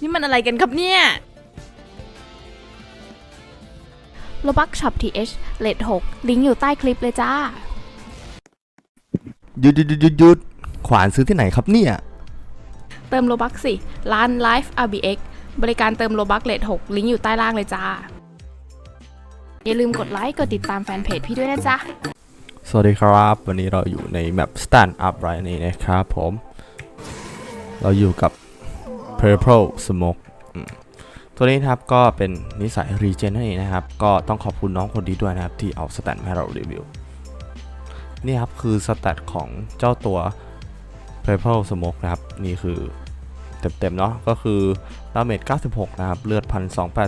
นี่มันอะไรกันครับเนี่ยโลบักช็อปทีเอชเลท6ลิงก์อยู่ใต้คลิปเลยจ้า หยุดหยุดหยุดหยุดหยุดขวานซื้อที่ไหนครับเนี่ย เติมโลบักสิ ร้าน Life RBX บริการเติมโลบักเลท6ลิงก์อยู่ใต้ล่างเลยจ้า อย่าลืมกดไลค์ กดติดตามแฟนเพจพี่ด้วยนะจ๊ะ สวัสดีครับ วันนี้เราอยู่ในแมป Stand Up Right นี่นะครับผม เราอยู่กับ Purple Smoke อืมตัวนี้นะครับก็เป็นนิสัย Regen นั่นเองนะครับ ก็ต้องขอบคุณน้องคนนี้ด้วยนะครับ ที่เอาสแตทมาให้เรารีวิว นี่ครับคือสแตทของเจ้าตัว Purple Smoke นะครับ นี่คือเต็มๆเนาะก็คือดาเมจ96 นะครับ เลือด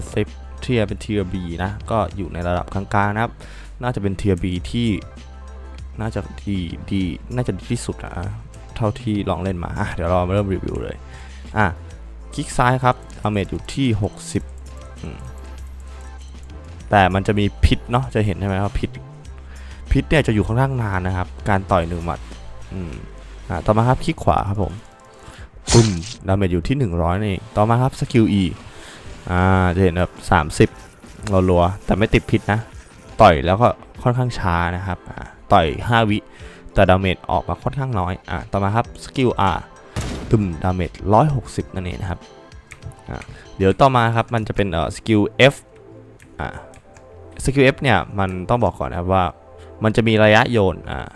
1280เทียร์เป็นเทียร์ B นะ ก็อยู่ในระดับกลางๆนะครับ น่าจะเป็นเทียร์ B ที่น่าจะดีดีน่าจะดีที่สุดอะเท่าที่ลองเล่นมาอะเดี๋ยวเรามาเริ่มรีวิวเลย อะ คลิกซ้ายครับดาเมจอยู่ที่ 60 แต่มันจะมีพิษเนาะจะเห็นใช่ไหมว่าพิษพิษเนี่ยจะอยู่ค่อนข้างนานนะครับ การต่อยหนึ่งหมัดอืมอะต่อมาครับคลิกขวาครับผมปุ้มดาเมจอยู่ที่ 100นี่เองต่อมาครับสกิล E อ่าจะเห็นแบบ30รัวๆแต่ไม่ติดพิษนะ ต่อยแล้วก็ค่อนข้างช้านะครับอ่าต่อย 5 วิแต่ดาเมจออกมาค่อนข้างน้อยอ่าต่อมาครับสกิล R ตึมดาเมจ160 นั่นเองนะครับ เดี๋ยวต่อมาครับ มันจะเป็นเออสกิล F อ่าสกิล F เนี่ย มันต้องบอกก่อนนะครับว่า มันจะมีระยะโยนอ่า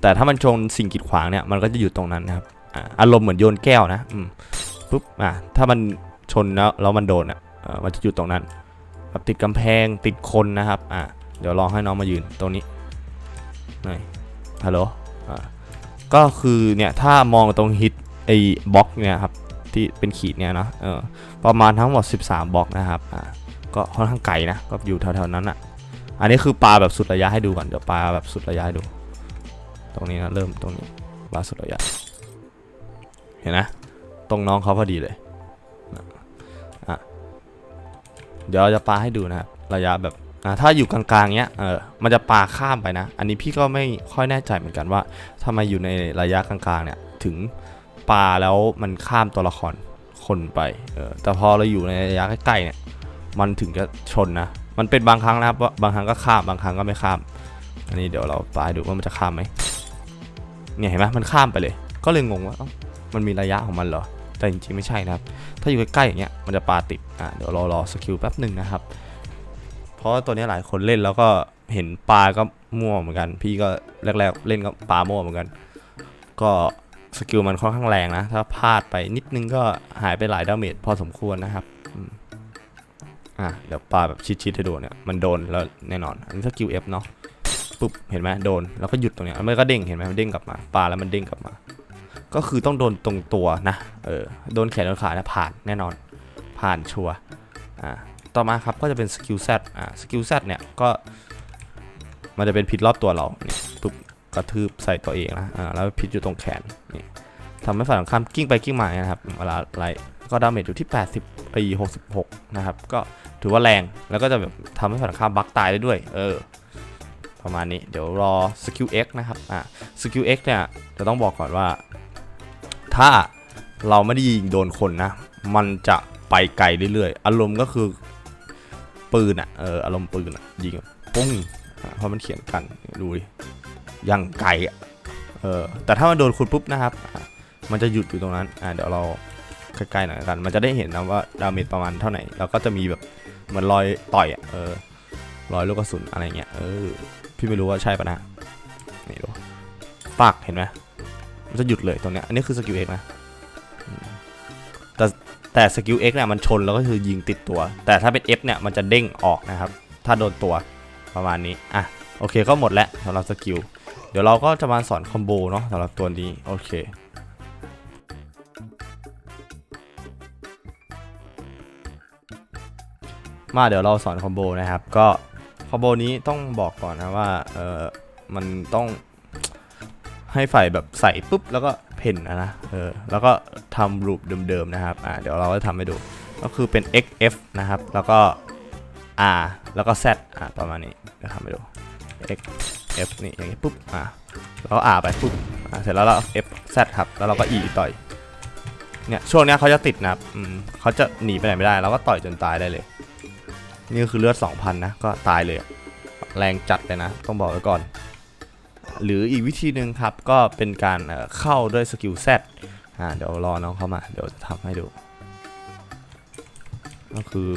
แต่ถ้ามันชนสิ่งกีดขวางเนี่ย มันก็จะอยู่ตรงนั้นนะครับอ่าอารมณ์เหมือนโยนแก้วนะปุ๊บอ่าถ้ามันชนแล้วแล้วมันโดนอะมันจะอยู่ตรงนั้นแบบติดกำแพงติดคนนะครับอ่าเดี๋ยวลองให้น้องมายืนตรงนี้หน่อยฮัลโหลอ่าก็คือเนี่ยถ้ามองตรงฮิต ไอ้บล็อกเนี่ยครับที่เป็นขีดเนี่ยเนาะเออประมาณทั้งหมด 13บล็อกนะครับอ่าก็ค่อนข้างไกลนะก็อยู่แถวๆนั้นอะอันนี้คือปลาแบบสุดระยะให้ดูก่อนเดี๋ยวปลาแบบสุดระยะให้ดู ตรงนี้นะเริ่มตรงนี้ปลาสุดระยะ เห็นนะตรงน้องเขาพอดีเลยอะเดี๋ยวจะปลาให้ดูนะครับระยะแบบอ่าถ้าอยู่กลางๆเนี้ยเออมันจะปลาข้ามไปนะ อันนี้พี่ก็ไม่ค่อยแน่ใจเหมือนกันว่าทำไมอยู่ในระยะกลางๆเนี่ยถึง ปลาแล้วมันข้ามตัวละครคนไปเออแต่พอเราอยู่ในระยะใกล้ๆเนี่ย มันถึงจะชนนะ มันเป็นบางครั้งนะครับว่าบางครั้งก็ข้าม บางครั้งก็ไม่ข้าม อันนี้เดี๋ยวเราปาดูว่ามันจะข้ามไหมเนี่ยเห็นไหมมันข้ามไปเลย ก็เลยงงว่ามันมีระยะของมันเหรอ แต่จริงๆไม่ใช่นะครับ ถ้าอยู่ใกล้ๆอย่างเงี้ย มันจะปลาติด อะ เดี๋ยวรอรอสกิลแป๊บหนึ่งนะครับ เพราะตัวนี้หลายคนเล่นแล้วก็เห็นปลาก็มั่วเหมือนกัน พี่ก็แรกๆเล่นก็ปลามั่วเหมือนกัน ก็ สกิลมันค่อนข้างแรงนะ ถ้าพลาดไปนิดนึงก็หายไปหลายดาเมจพอสมควรนะครับอะเดี๋ยวปลาแบบชิดๆให้ดูเนี่ยมันโดนแล้วแน่นอน อันนี้สกิล F เนาะปุ๊บเห็นไหมโดนแล้วก็หยุดตรงเนี้ยแล้วมันก็เด้งเห็นไหมมันเด้งกลับมาปลาแล้วมันเด้งกลับมา ก็คือต้องโดนตรงตัวนะเออโดนแขนโดนขาเนี่ยผ่านแน่นอน ผ่านชัวร์อ่าต่อมาครับก็จะเป็นสกิล Z อ่าสกิล Z เนี่ยก็มันจะเป็นพิษรอบตัวเราเนี่ย ระทืบใส่ตัวเองนะอ่าแล้วพิษอยู่ตรงแขนนี่ทำให้ฝ่ายตรงข้ามกิ้งไปกิ้งมานะครับเวลาไลก็ดาเมจอยู่ที่ 80ไป66 นะครับ ก็ถือว่าแรงแล้วก็จะแบบทำให้ฝ่ายตรงข้ามบักตายได้ด้วย เออ ประมาณนี้เดี๋ยวรอสกิล X นะครับอ่าสกิล X เนี่ยจะต้องบอกก่อนว่า ถ้าเราไม่ได้ยิงโดนคนนะ มันจะไปไกลเรื่อยๆ อารมณ์ก็คือปืนอะเอออารมณ์ปืนอะยิงปุ้งเพราะมันเขียนกันดูดิ ยังไกลอะเออแต่ถ้ามันโดนคุณปุ๊บนะครับ มันจะหยุดอยู่ตรงนั้นอ่าเดี๋ยวเราใกล้ๆหน่อยกัน มันจะได้เห็นนะว่าดาเมจประมาณเท่าไหร่แล้วก็จะมีแบบเหมือนรอยต่อยอเออรอยลูกกระสุนอะไรเงี้ยเออพี่ไม่รู้ว่าใช่ปะนะนี่ดูปากเห็นไหมมันจะหยุดเลยตรงเนี้ยอันนี้คือสกิล X นะอืมแต่แต่สกิล X เนี่ยมันชนแล้วก็คือยิงติดตัว แต่ถ้าเป็น F เนี่ยมันจะเด้งออกนะครับ ถ้าโดนตัวประมาณนี้อะโอเคก็หมดแล้วสำหรับสกิล เดี๋ยวเราก็จะมาสอนคอมโบเนาะสำหรับตัวนี้ โอเคมาเดี๋ยวเราสอนคอมโบนะครับ ก็คอมโบนี้ต้องบอกก่อนนะว่าเออมันต้องให้ใส่แบบใส่ปุ๊บแล้วก็เพ่นนะนะเออแล้วก็ทำรูปเดิมๆนะครับอ่าเดี๋ยวเราจะทำให้ดูก็คือเป็น xf นะครับ แล้วก็ r แล้วก็ z อ่าประมาณนี้เดี๋ยวทำให้ดู x f นี่อย่างงี้ปุ๊บอ่าแล้วก็ r ไปปุ๊บอ่าเสร็จแล้วเรา f z ครับแล้วเราก็ e ต่อยเนี่ยช่วงเนี้ยเขาจะติดนะครับอืมเขาจะหนีไปไหนไม่ได้เราก็ต่อยจนตายได้เลย นี่คือเลือด 2,000 นะ ก็ตายเลย แรงจัดเลยนะ ต้องบอกไว้ก่อน หรืออีกวิธีหนึ่งครับก็เป็นการเอ่อเข้าด้วยสกิล Z อ่าเดี๋ยวรอน้องเข้ามา เดี๋ยวจะทำให้ดู ก็คือ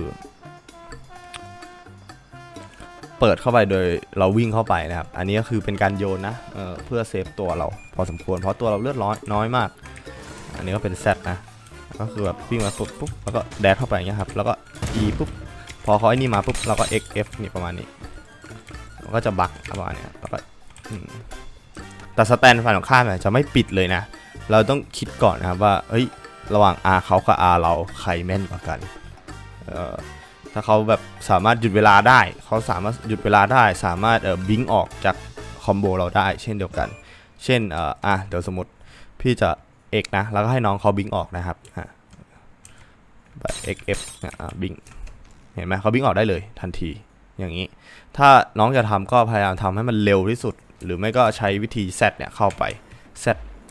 เปิดเข้าไปโดยเราวิ่งเข้าไปนะครับ อันนี้ก็คือเป็นการโยนนะเเพื่อเซฟตัวเราพอสมควร เพราะตัวเราเลือดร้อนน้อยมาก อันนี้ก็เป็น Z นะ ก็คือแบบวิ่งมาปุ๊บปุ๊บแล้วก็แดดเข้าไปอย่างเงี้ยครับ แล้วก็ E ปุ๊บ พอเขาไอ้นี่มาปุ๊บเราก็ X F นี่ประมาณนี้มันก็จะบักประมาณนี้แล้วก็แต่สแตนฝ่ายของข้ามเนี่ยจะไม่ปิดเลยนะ เราต้องคิดก่อนนะครับว่า เฮ้ย ระหว่าง R เขากับ R เราใครแม่นกว่ากัน เออ ถ้าเขาแบบสามารถหยุดเวลาได้ เขาสามารถหยุดเวลาได้ สามารถเอ่อบิงออกจากคอมโบเราได้ เช่นเดียวกัน เช่นเอ่ออะเดี๋ยวสมมติพี่จะ X นะ แล้วก็ให้น้องเขาบิงออกนะครับอะแบบ X F เนี่ยอะบิงเห็นไหมเขาวิ่งออกได้เลยทันทีอย่างนี้ ถ้าน้องจะทำก็พยายามทำให้มันเร็วที่สุด หรือไม่ก็ใช้วิธี Z เนี่ยเข้าไป Z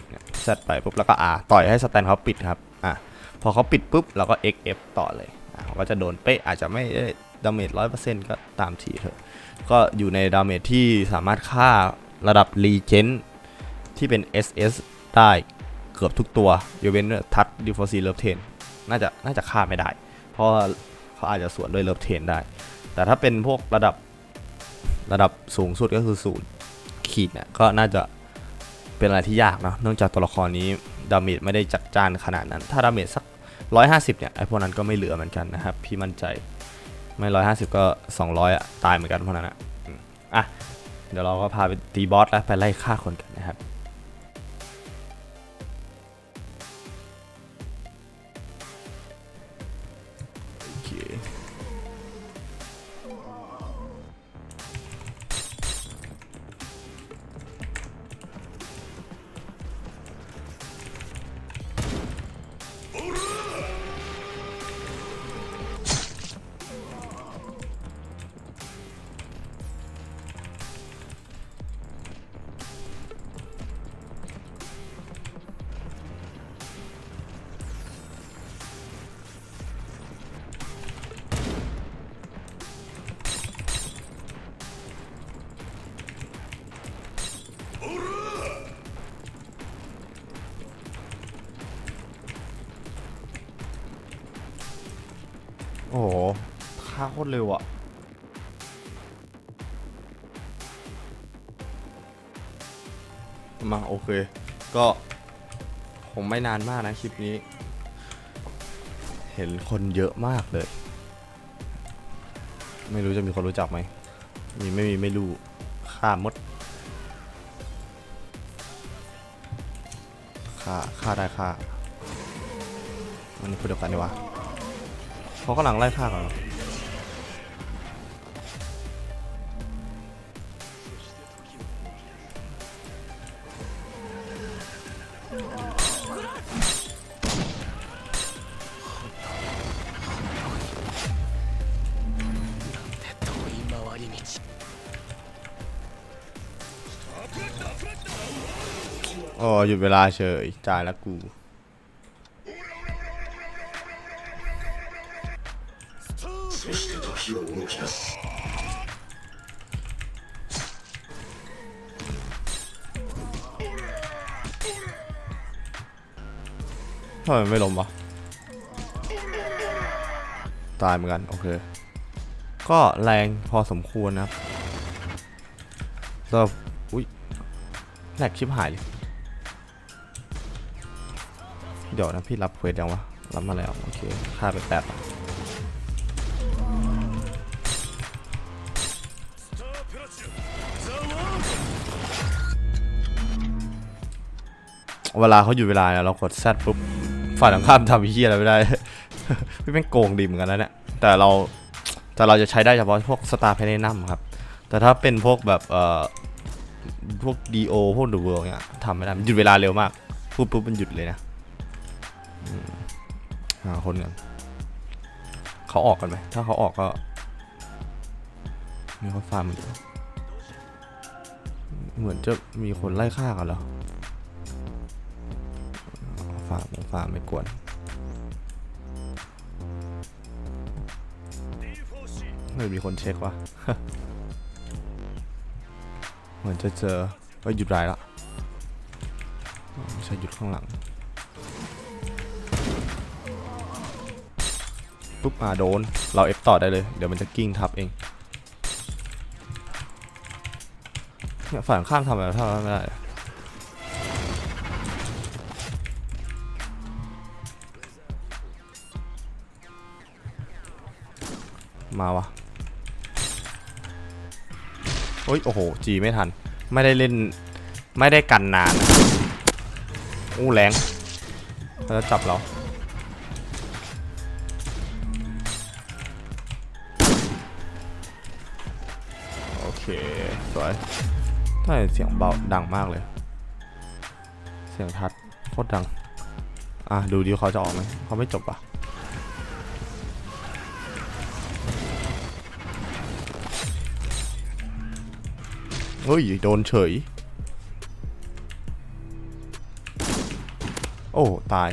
เนี่ย Z ไปปุ๊บแล้วก็ R ต่อยให้สแตนเขาปิดครับอะพอเขาปิดปุ๊บเราก็ XF ต่อเลย เขาก็จะโดนเป๊ะอาจจะไม่ได้ดาเมจร้อยเปอร์เซ็นต์ก็ตามทีเถอะ ก็อยู่ในดาเมจที่สามารถฆ่าระดับรีเจนที่เป็น SS ได้เกือบทุกตัวยกเว้นทัดดิฟอร์ซีเลิฟเทนน่าจะน่าจะฆ่าไม่ได้ เพราะเขาอาจจะสวนด้วยเลิฟเทนได้ แต่ถ้าเป็นพวกระดับระดับสูงสุดก็คือศูนย์ขีดเนี่ยก็น่าจะเป็นอะไรที่ยากเนอะเนื่องจากตัวละครนี้ดาเมจไม่ได้จัดจ้านขนาดนั้น ถ้าดาเมจสัก 150 เนี่ยไอพวกนั้นก็ไม่เหลือเหมือนกันนะครับ พี่มั่นใจไม่ 150 ก็ 200อะตายเหมือนกันพวกนั้นอะอะ เดี๋ยวเราก็พาไปตีบอสแล้วไปไล่ฆ่าคนกัน ตรเร็วอะมาโอเค ก็คงไม่นานมากนะคลิปนี้ เห็นคนเยอะมากเลย ไม่รู้จะมีคนรู้จักไหม มีไม่มีไม่รู้ฆ่ามดฆ่าฆ่าได้ฆ่าอันนี้พูดเดียวกันดีกว่าเขากำลังไล่ฆ่ากันเหรอ อ๋อหยุดเวลาเฉยจ่ายแล้วกูทำไมไม่ล้มวะตายเหมือนกัน โอเค ก็แรงพอสมควรนะครับแล้วอุ้ยแหลกชิบหายเลย ดี๋ยวนะพี่รับเควสยังวะ รับมาแล้วโอเคค่าไปแปดเวลาเขาอยู่เวลาเนี่ยเรากดแซดปุ๊บฝ่ายตรงข้ามทำเฮียอะไรไม่ได้ พี่แม่งโกงดีเหมือนกันนะเนี่ยแต่เราแต่เราจะใช้ได้เฉพาะพวกสตาร์เพนนัมครับ แต่ถ้าเป็นพวกแบบเอ่อพวก DO พวก The World เนี่ยทำไม่ได้หยุดเวลาเร็วมากพูดปุ๊บมันหยุดเลยนะ หาคนกันเขาออกกันไหมถ้าเขาออกก็มีเขาฟาร์มมัอเหมือนจะมีคนไล่ฆ่ากันแล้วฟาร์มฟาร์มไม่กวนไม่มีคนเช็ควะเหมือนจะเจอก็หยุดรายละ ใช่หยุดข้างหลัง ปุ๊บอ่าโดน เราเอฟต่อได้เลย เดี๋ยวมันจะกิ้งทับเองเนี่ยฝั่งข้ามทำอะไรทำอะไรไม่ได้มาวะโอ้ย โอ้โห จีไม่ทัน ไม่ได้เล่น ไม่ได้กันนาน อู้แรงเขาจะจับเรา สวยใช่เสียงเบาดังมากเลย เสียงทัดโคตรดัง อะดูดิเขาจะออกไหมเขาไม่จบอะเฮ้ยโดนเฉย โอ้ ตาย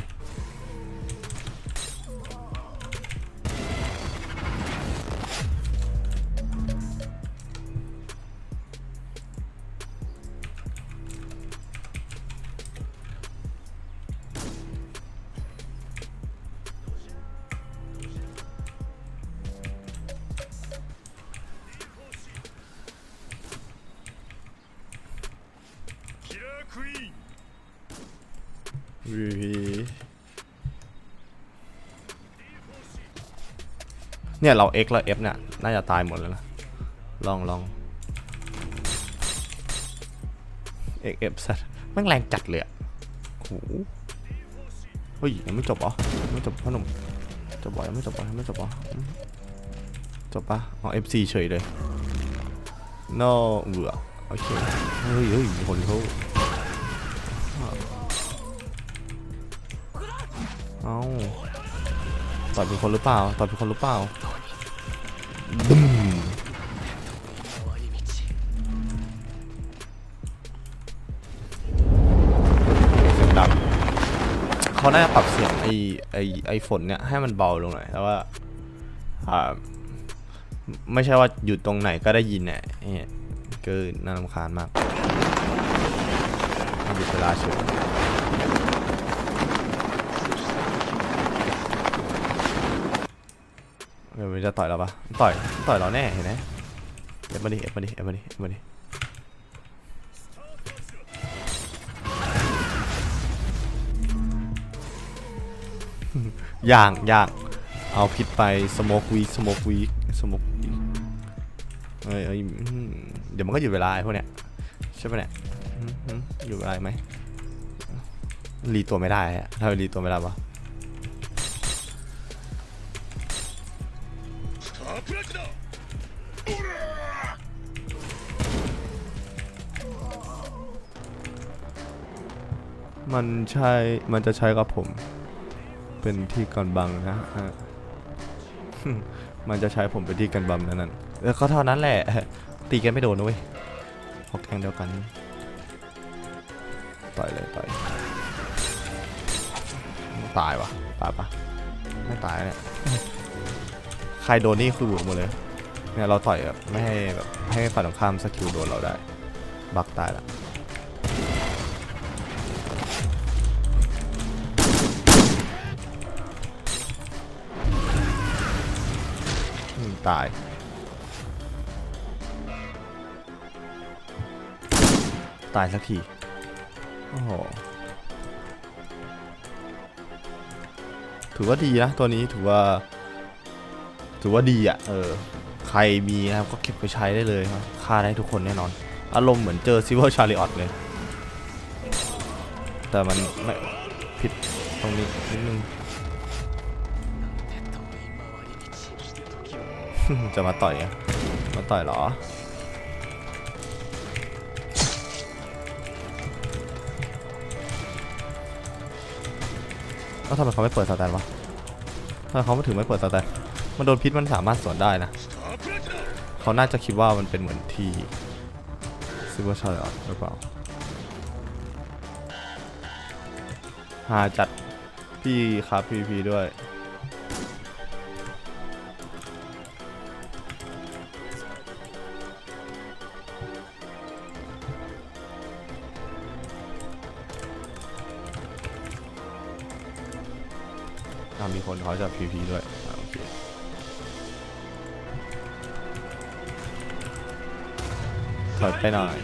VP เนี่ย เรา X แล้ว F เนี่ย น่าจะตายหมดแล้วนะ ลองลอง X F สัตว์แม่งแรงจัดเลยอะโหเฮ้ยยังไม่จบเหรอไม่จบพ่อหนุ่มจบบ่ยังไม่จบบ่ยังไม่จบบ่อืมจบปะอ๋อ FC เฉยเลย no เบื่อโอเคเฮ้ยเฮ้ยคนเขา เอ้าต่อยเป็นคนหรือเปล่า ต่อยเป็นคนหรือเปล่าบึ้มเสียงดังเขาน่าจะปรับเสียงไอไอไอฝนเนี่ยให้มันเบาลงหน่อยแล้วว่าอ่าไม่ใช่ว่าอยู่ตรงไหนก็ได้ยินเนี่ยเนี่ยก็น่ารำคาญมากหยุดเวลาเฉย เดี๋ยวมันจะต่อยเราปะต่อยต่อยเราแน่เห็นไหมเอฟมาดิเอฟมาดิเอฟมาดิเอฟมาดิอย่างอย่างเอาพิษไปสโมกวีสโมกวีสโมกวีเอ้ยเอ้ยอืมเดี๋ยวมันก็หยุดเวลาพวกเนี้ยใช่ปะเนี่ยอืมอืมหยุดเวลาไหมรีตัวไม่ได้อะถ้ารีตัวไม่ได้ปะ มันใช่มันจะใช้กับผม เป็นที่กันบังนะฮะ มันจะใช้ผมเป็นที่กันบังนั่นนั่นแล้วก็เท่านั้นแหละ ตีกันไม่โดนนะเว้ยพอแกงเดียวกันต่อยเลยต่อยตายวะตายปะไม่ตายเนี่ยใครโดนนี่คือบุกหมดเลยเนี่ยเราต่อยแบบไม่ให้แบบให้ฝ่ายตรงข้ามสกิลโดนเราได้ บักตายละตายตายสักที โอ้โห ถือว่าดีนะ ตัวนี้ถือว่า ถือว่าดีอะเออใครมีนะครับก็เก็บไปใช้ได้เลยครับฆ่าได้ทุกคนแน่นอน อารมณ์เหมือนเจอซิเวอร์ชาริออตเลย แต่มันไม่ผิดตรงนี้นิดนึงจะมาต่อยอะมาต่อยเหรอ แล้วทำไมเขาไม่เปิดสแตนวะทำไมเขาไม่ถึงไม่เปิดสแตน มันโดนพิษมันสามารถสวนได้นะ เขาน่าจะคิดว่ามันเป็นเหมือนทีซิลเวอร์ชอยหรือเปล่าหาจัดพี่ครับพีพีด้วย มีคนเขาจะพีพีด้วย ถอยไปหน่อย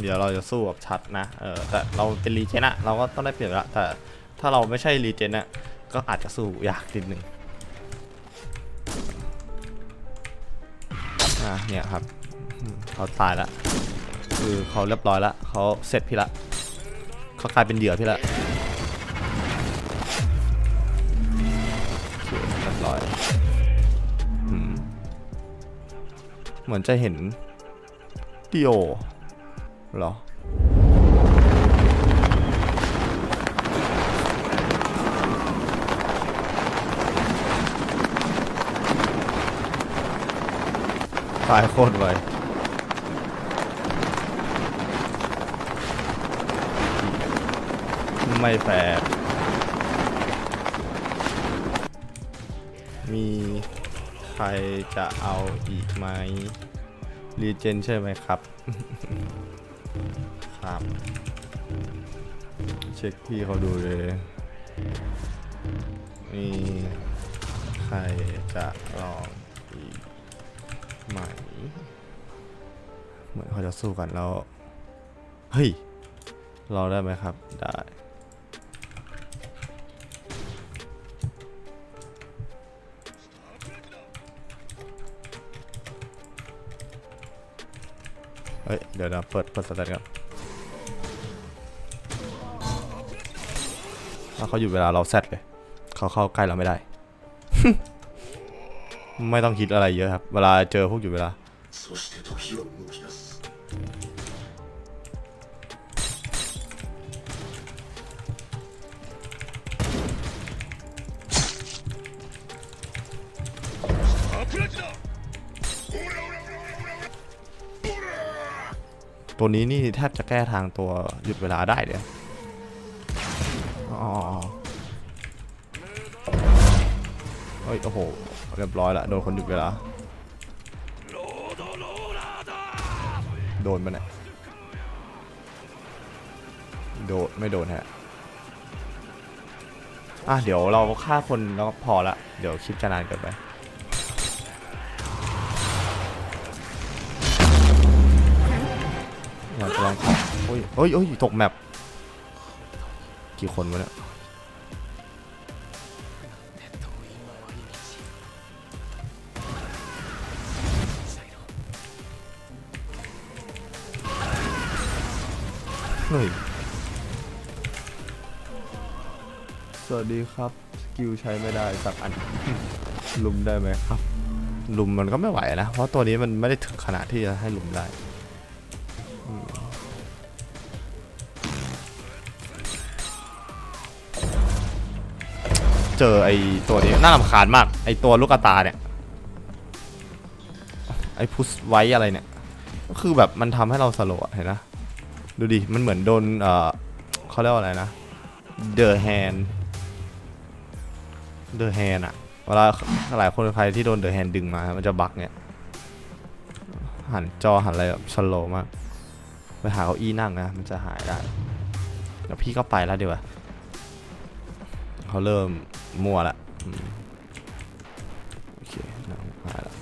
เดี๋ยวเราจะสู้กับชัดนะ เออ แต่เราเป็นรีเจนอะเราก็ต้องได้เปรียบละ แต่ถ้าเราไม่ใช่รีเจนอะก็อาจจะสู้ยากนิดนึงอะเนี่ยครับ เขาตายละ คือเขาเรียบร้อยละ เขาเสร็จพี่ละ เขากลายเป็นเหยื่อพี่ละ ร้อยอืมเหมือนจะเห็นดิโอเหรอตายโคตรไวไม่แฟร์ มีใครจะเอาอีกไหมรีเจนใช่ไหมครับ ครับ เช็คพี่เขาดูเลย มีใครจะลองอีกไหม เหมือนเขาจะสู้กันแล้ว เฮ้ย รอได้ไหมครับ ได้ เฮ้ย เดี๋ยวนะเปิดเปิดสแตทกันถ้าเขาอยู่เวลาเราแซดเลยเขาเข้าใกล้เราไม่ได้ ไม่ต้องคิดอะไรเยอะครับ เวลาเจอพวกอยู่เวลา ตัวนี้นี่แทบจะแก้ทางตัวหยุดเวลาได้เลยอ๋อเฮ้ย โอ้โห เรียบร้อยละ โดนคนหยุดเวลา โดนมันเนี่ยโดน ไม่โดนฮะ อะ เดี๋ยวเราฆ่าคนแล้วก็พอละ เดี๋ยวคลิปจะนานเกินไป อยากจะลองขอโอ้ยโอ้ยโอ้ยตกแมปกี่คนวะเนี่ยเฮ้ยสวัสดีครับ สกิลใช้ไม่ได้สักอัน ลุมได้ไหมครับ ลุมมันก็ไม่ไหวนะ เพราะตัวนี้มันไม่ได้ถึงขนาดที่จะให้ลุมได้ เจอไอตัวนี้น่ารำคาญมาก ไอตัวลูกกระตาเนี่ย ไอพุสไว้อะไรเนี่ย ก็คือแบบมันทำให้เราสโลว์เห็นนะ ดูดิ มันเหมือนโดน เอ่อเขาเรียกว่าอะไรนะ The Hand The Hand อะเวลาหลายคนใครที่โดน The Hand ดึงมา มันจะบักเนี่ย หันจอหันอะไรแบบสโลว์มาก ไปหาเก้าอี้นั่งนะ มันจะหายได้ แล้วพี่ก็ไปแล้วดีกว่าเขาเริ่ม มั่วละโอเคนั่งหาละ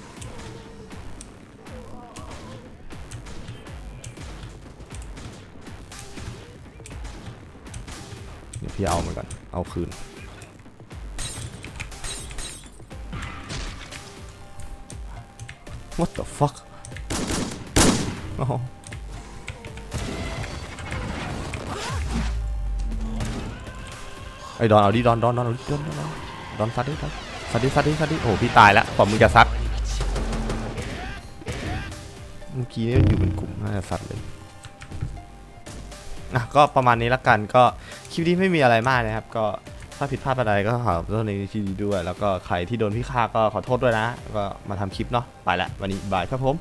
เดี๋ยวพี่เอามันก่อนเอาคืน What the fuck อ๋อ ไอ้ดอนเอาดิดอนดอนดอนเอาดิดอนดอนดอนซัดดิซัดซัดดิซัดดิซัดดิโอ้โหพี่ตายแล้วกว่ามึงจะซัดเมื่อกี้นี่อยู่เป็นกลุ่มน่าจะซัดเลยอะก็ประมาณนี้ละกันก็คลิปนี้ไม่มีอะไรมากนะครับ ก็ถ้าผิดพลาดอะไรก็ขอโทษในที่นี้ด้วย แล้วก็ใครที่โดนพี่ฆ่าก็ขอโทษด้วยนะ ก็มาทำคลิปเนาะไปละวันนี้บายครับผม